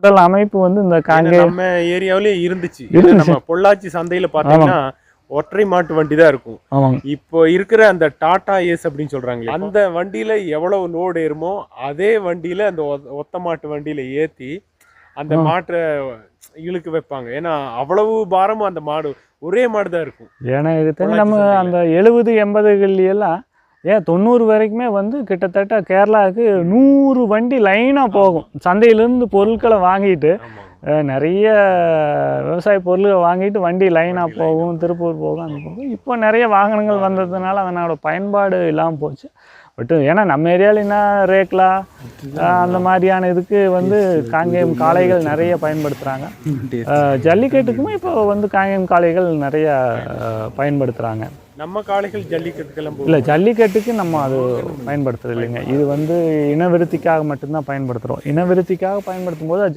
உடல் அமைப்பு வந்து இந்த காங்கேயம் நம்ம ஏரியாவிலே இருந்துச்சு. நம்ம பொள்ளாச்சி சந்தையில பாத்தீங்கன்னா ஒற்றை மாட்டு வண்டி தான் இருக்கும். இப்போ இருக்கிற அந்த டாடா ஏஸ் அப்படின்னு சொல்றாங்க. அந்த வண்டியில எவ்வளவு லோடு ஏறுமோ அதே வண்டியில அந்த ஒ- ஒத்த மாட்டு வண்டியில ஏத்தி அந்த. மாட்டை இழுக்கு வைப்பாங்க. ஏன்னா அவ்வளவு பாரமும் அந்த மாடு ஒரே மாடு தான் இருக்கும். ஏன்னா இது நம்ம. அந்த எழுபது எண்பதுகள்லாம் ஏன் தொண்ணூறு வரைக்குமே வந்து கிட்டத்தட்ட கேரளாவுக்கு நூறு வண்டி லைனாக போகும். சந்தையிலேருந்து பொருட்களை வாங்கிட்டு நிறைய விவசாய பொருள்களை வாங்கிட்டு வண்டி லைனாக போகும் திருப்பூர் போகும் அந்த போகும். இப்போ நிறைய வாகனங்கள் வந்ததுனால அதனோட பயன்பாடு இல்லாமல் போச்சு. பட் ஏன்னா நம்ம ஏரியாவில் என்ன ரேக்லா அந்த மாதிரியான இதுக்கு வந்து காங்கேயம் காளைகள் நிறைய பயன்படுத்துகிறாங்க ஜல்லிக்கட்டுக்குமே இப்போ வந்து காங்கேயம் காளைகள் நிறைய பயன்படுத்துகிறாங்க நம்ம காளைகள் ஜல்லிக்கட்டுக்கெல்லாம் இல்லை ஜல்லிக்கட்டுக்கு நம்ம அது பயன்படுத்துறது இல்லைங்க. இது வந்து இனவிருத்திக்காக மட்டும்தான் பயன்படுத்துகிறோம் இனவிருத்திக்காக பயன்படுத்தும் போது அது